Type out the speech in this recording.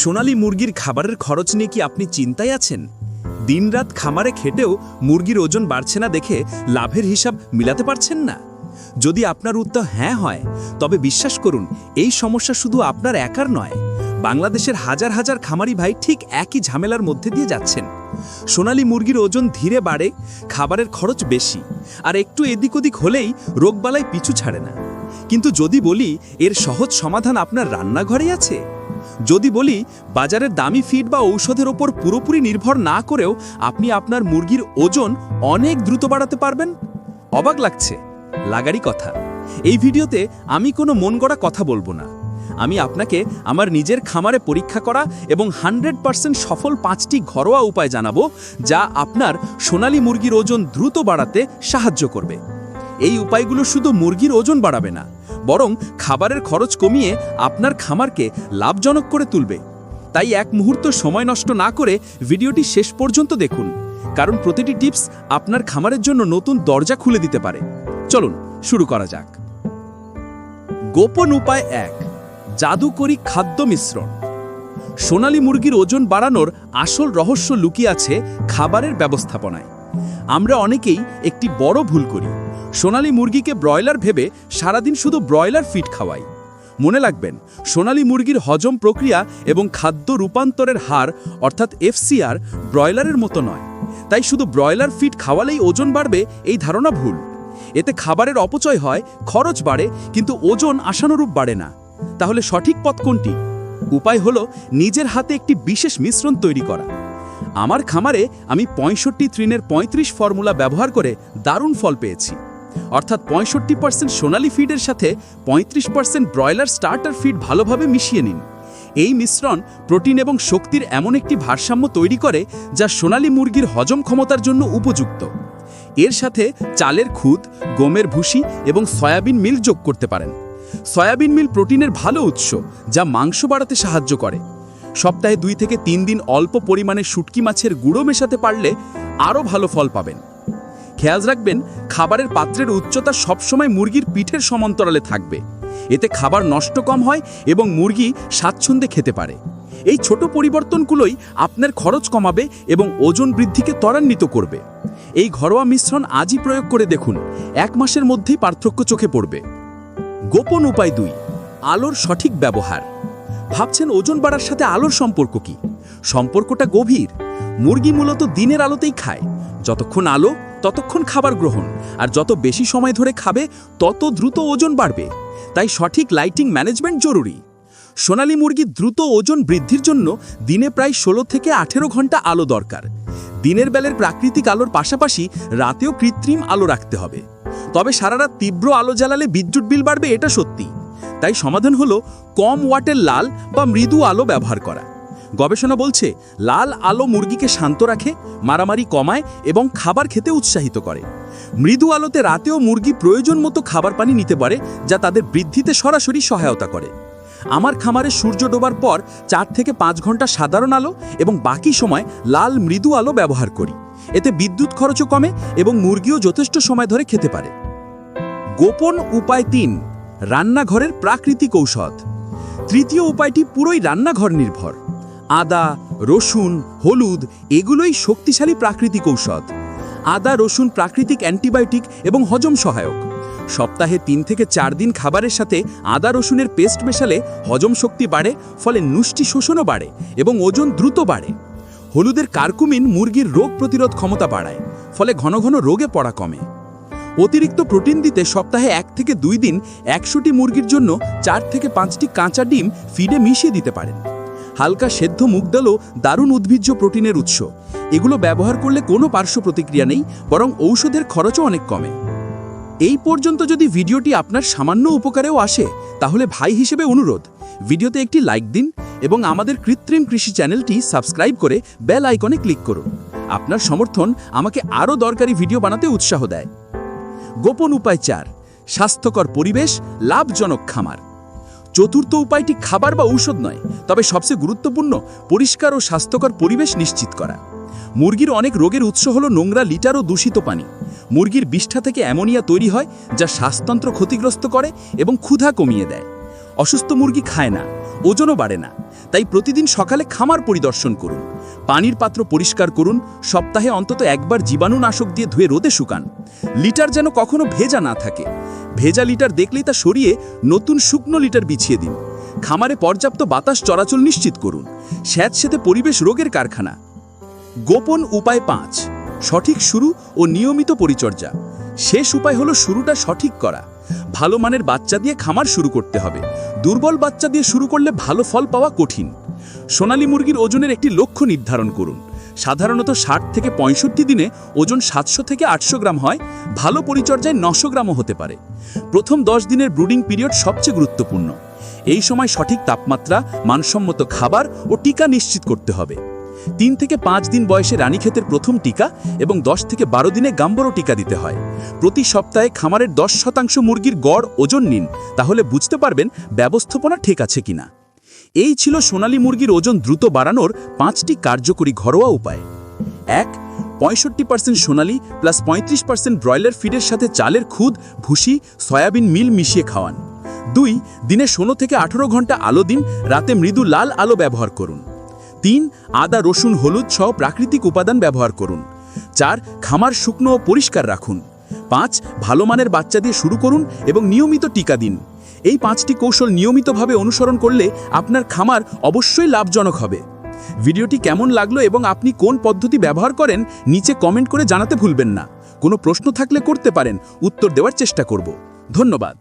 সোনালী মুরগির খাবারের খরচ নিয়ে কি আপনি চিন্তায় আছেন? দিনরাত খামারে খেটেও মুরগির ওজন বাড়ছে না দেখে লাভের হিসাব মিলাতে পারছেন না? যদি আপনার উত্তর হ্যাঁ হয়, তবে বিশ্বাস করুন, এই সমস্যা শুধু আপনার একার নয়, বাংলাদেশের হাজার হাজার খামারি ভাই ঠিক একই ঝামেলার মধ্যে দিয়ে যাচ্ছেন। সোনালী মুরগির ওজন ধীরে বাড়ে, খাবারের খরচ বেশি, আর একটু এদিক ওদিক হলেই রোগবালাই পিছু ছাড়ে না। কিন্তু যদি বলি, এর সহজ সমাধান আপনার রান্নাঘরেই আছে? যদি বলি, বাজারের দামি ফিড বা ঔষধের ওপর পুরোপুরি নির্ভর না করেও আপনি আপনার মুরগির ওজন অনেক দ্রুত বাড়াতে পারবেন? অবাক লাগছে। লাগারই কথা। এই ভিডিওতে আমি কোনো মন গড়া কথা বলব না। আমি আপনাকে আমার নিজের খামারে পরীক্ষা করা এবং হান্ড্রেড পার্সেন্ট সফল পাঁচটি ঘরোয়া উপায় জানাব, যা আপনার সোনালী মুরগির ওজন দ্রুত বাড়াতে সাহায্য করবে। এই উপায়গুলো শুধু মুরগির ওজন বাড়াবে না বরং খাবারের খরচ কমিয়ে আপনার খামারকে লাভজনক করে তুলবে। তাই এক মুহূর্ত সময় নষ্ট না করে ভিডিওটি শেষ পর্যন্ত দেখুন, কারণ প্রতিটি টিপস আপনার খামারের জন্য নতুন দরজা খুলে দিতে পারে। চলুন, শুরু করা যাক। গোপন উপায় এক, জাদুকরি খাদ্য মিশ্রণ। সোনালী মুরগির ওজন বাড়ানোর আসল রহস্য লুকিয়ে আছে খাবারের ব্যবস্থাপনায়। আমরা অনেকেই একটি বড় ভুল করি। সোনালী মুরগিকে ব্রয়লার ভেবে সারাদিন শুধু ব্রয়লার ফিট খাওয়াই। মনে রাখবেন, সোনালী মুরগির হজম প্রক্রিয়া এবং খাদ্য রূপান্তরের হার, অর্থাৎ এফসিআর, ব্রয়লারের মতো নয়। তাই শুধু ব্রয়লার ফিট খাওয়ালেই ওজন বাড়বে এই ধারণা ভুল। এতে খাবারের অপচয় হয়, খরচ বাড়ে, কিন্তু ওজন আশানুরূপ বাড়ে না। তাহলে সঠিক পথ কোনটি? উপায় হলো নিজের হাতে একটি বিশেষ মিশ্রণ তৈরি করা। আমার খামারে আমি পঁয়ষট্টি ত্রিনের পঁয়ত্রিশ ফর্মুলা ব্যবহার করে দারুণ ফল পেয়েছি। অর্থাৎ পঁয়ষট্টি পার্সেন্ট সোনালি ফিডের সাথে পঁয়ত্রিশ পার্সেন্ট ব্রয়লার স্টার্টার ফিড ভালোভাবে মিশিয়ে নিন। এই মিশ্রণ প্রোটিন এবং শক্তির এমন একটি ভারসাম্য তৈরি করে যা সোনালী মুরগির হজম ক্ষমতার জন্য উপযুক্ত। এর সাথে চালের খুদ গমের ভুসি এবং সয়াবিন মিল যোগ করতে পারেন। সয়াবিন মিল প্রোটিনের ভালো উৎস, যা মাংস বাড়াতে সাহায্য করে। সপ্তাহে দুই থেকে তিন দিন অল্প পরিমাণে শুটকি মাছের গুঁড়ো মেশাতে পারলে আরও ভালো ফল পাবেন। খেয়াল রাখবেন, খাবারের পাত্রের উচ্চতা সবসময় মুরগির পিঠের সমান্তরালে থাকবে। এতে খাবার নষ্ট কম হয় এবং মুরগি স্বাচ্ছন্দ্যে খেতে পারে। এই ছোট পরিবর্তনগুলোই আপনার খরচ কমাবে এবং ওজন বৃদ্ধিকে ত্বরান্বিত করবে। এই ঘরোয়া মিশ্রণ আজই প্রয়োগ করে দেখুন, এক মাসের মধ্যেই পার্থক্য চোখে পড়বে। গোপন উপায় দুই, আলোর সঠিক ব্যবহার। ভাবছেন ওজন বাড়ার সাথে আলোর সম্পর্ক কি? সম্পর্কটা গভীর। মুরগি মূলত দিনের আলোতেই খায়। যতক্ষণ আলো ততক্ষণ খাবার গ্রহণ, আর যত বেশি সময় ধরে খাবে, তত দ্রুত ওজন বাড়বে। তাই সঠিক লাইটিং ম্যানেজমেন্ট জরুরি। সোনালী মুরগির দ্রুত ওজন বৃদ্ধির জন্য দিনে প্রায় ষোলো থেকে আঠেরো ঘণ্টা আলো দরকার। দিনের বেলের প্রাকৃতিক আলোর পাশাপাশি রাতেও কৃত্রিম আলো রাখতে হবে। তবে সারা রাত তীব্র আলো জ্বালালে বিদ্যুৎ বিল বাড়বে এটা সত্যি। তাই সমাধান হলো কম ওয়াটের লাল বা মৃদু আলো ব্যবহার করা। গবেষণা বলছে, লাল আলো মুরগিকে শান্ত রাখে, মারামারি কমায় এবং খাবার খেতে উৎসাহিত করে। মৃদু আলোতে রাতেও মুরগি প্রয়োজন মতো খাবার পানি নিতে পারে, যা তাদের বৃদ্ধিতে সরাসরি সহায়তা করে। আমার খামারে সূর্য ডোবার পর চার থেকে পাঁচ ঘণ্টা সাধারণ আলো এবং বাকি সময় লাল মৃদু আলো ব্যবহার করি। এতে বিদ্যুৎ খরচও কমে এবং মুরগিও যথেষ্ট সময় ধরে খেতে পারে। গোপন উপায় তিন, রান্নাঘরের প্রাকৃতিক ঔষধ। তৃতীয় উপায়টি পুরোই রান্নাঘর নির্ভর। আদা, রসুন, হলুদ, এগুলোই শক্তিশালী প্রাকৃতিক ঔষধ। আদা, রসুন প্রাকৃতিক অ্যান্টিবায়োটিক এবং হজম সহায়ক। সপ্তাহে তিন থেকে চার দিন খাবারের সাথে আদা, রসুনের পেস্ট মেশালে হজম শক্তি বাড়ে, ফলে নুষ্টি শোষণও বাড়ে এবং ওজন দ্রুত বাড়ে। হলুদের কার্কুমিন মুরগির রোগ প্রতিরোধ ক্ষমতা বাড়ায়, ফলে ঘন ঘন রোগে পড়া কমে। অতিরিক্ত প্রোটিন দিতে সপ্তাহে এক থেকে দুই দিন একশোটি মুরগির জন্য চার থেকে পাঁচটি কাঁচা ডিম ফিডে মিশিয়ে দিতে পারেন। হালকা সেদ্ধ মুগ ডালও দারুণ উদ্ভিজ্জ প্রোটিনের উৎস। এগুলো ব্যবহার করলে কোনো পার্শ্ব প্রতিক্রিয়া নেই, বরং ঔষধের খরচও অনেক কমে। এই পর্যন্ত যদি ভিডিওটি আপনার সামান্য উপকারেও আসে, তাহলে ভাই হিসেবে অনুরোধ, ভিডিওতে একটি লাইক দিন এবং আমাদের কৃত্রিম কৃষি চ্যানেলটি সাবস্ক্রাইব করে বেল আইকনে ক্লিক করুন। আপনার সমর্থন আমাকে আরও দরকারি ভিডিও বানাতে উৎসাহ দেয়। গোপন উপায় চার, স্বাস্থ্যকর পরিবেশ, লাভজনক খামার। চতুর্থ উপায়টি খাবার বা ঔষধ নয়, তবে সবচেয়ে গুরুত্বপূর্ণ পরিষ্কার ও স্বাস্থ্যকর পরিবেশ নিশ্চিত করা। মুরগির অনেক রোগের উৎস হল নোংরা লিটার ও দূষিত পানি। মুরগির বিষ্ঠা থেকে অ্যামোনিয়া তৈরি হয়, যা শ্বাসতন্ত্র ক্ষতিগ্রস্ত করে এবং ক্ষুধা কমিয়ে দেয়। অসুস্থ মুরগি খায় না, ওজনও বাড়ে না। তাই প্রতিদিন সকালে খামার পরিদর্শন করুন। পানির পাত্র পরিষ্কার করুন, সপ্তাহে অন্তত একবার জীবাণুনাশক দিয়ে ধুয়ে রোদে শুকান। লিটার যেন কখনো ভেজা না থাকে। ভেজা লিটার দেখলেই তা সরিয়ে নতুন শুকনো লিটার বিছিয়ে দিন। খামারে পর্যাপ্ত বাতাস চলাচল নিশ্চিত করুন। স্যাঁতস্যাঁতে পরিবেশ রোগের কারখানা। গোপন উপায় পাঁচ। সঠিক শুরু ও নিয়মিত পরিচর্যা। শেষ উপায় হলো শুরুটা সঠিক করা। ভালো মানের বাচ্চা দিয়ে খামার শুরু করতে হবে। দুর্বল বাচ্চা দিয়ে শুরু করলে ভালো ফল পাওয়া কঠিন। সোনালি মুরগির ওজনের একটি লক্ষ্য নির্ধারণ করুন। সাধারণত ষাট থেকে পঁয়ষট্টি দিনে ওজন সাতশো থেকে আটশো গ্রাম হয়, ভালো পরিচর্যায় নশো গ্রামও হতে পারে। প্রথম দশ দিনের ব্রুডিং পিরিয়ড সবচেয়ে গুরুত্বপূর্ণ। এই সময় সঠিক তাপমাত্রা, মানসম্মত খাবার ও টিকা নিশ্চিত করতে হবে। তিন থেকে পাঁচ দিন বয়সে রানীক্ষেতের প্রথম টিকা এবং দশ থেকে বারো দিনে গাম্বরও টিকা দিতে হয়। প্রতি সপ্তাহে খামারের দশ শতাংশ মুরগির গড় ওজন নিন, তাহলে বুঝতে পারবেন ব্যবস্থাপনা ঠিক আছে কিনা। এই ছিল সোনালী মুরগির ওজন দ্রুত বাড়ানোর পাঁচটি কার্যকরী ঘরোয়া উপায়। এক, পঁয়ষট্টি পার্সেন্ট সোনালি প্লাস পঁয়ত্রিশ পার্সেন্ট ব্রয়লার ফিডের সাথে চালের খুদ, ভুসি, সয়াবিন মিল মিশিয়ে খাওয়ান। দুই, দিনে ষোলো থেকে আঠেরো ঘণ্টা আলো দিন, রাতে মৃদু লাল আলো ব্যবহার করুন। তিন, আদা, রসুন, হলুদ সহ প্রাকৃতিক উপাদান ব্যবহার করুন। চার, খামার শুকনো ও পরিষ্কার রাখুন। পাঁচ, ভালো মানের বাচ্চা দিয়ে শুরু করুন এবং নিয়মিত টিকা দিন। এই পাঁচটি কৌশল নিয়মিতভাবে অনুসরণ করলে আপনার খামার অবশ্যই লাভজনক হবে। ভিডিওটি কেমন লাগল এবং আপনি কোন পদ্ধতি ব্যবহার করেন, নিচে কমেন্ট করে জানাতে ভুলবেন না। কোনো প্রশ্ন থাকলে করতে পারেন, উত্তর দেওয়ার চেষ্টা করব। ধন্যবাদ।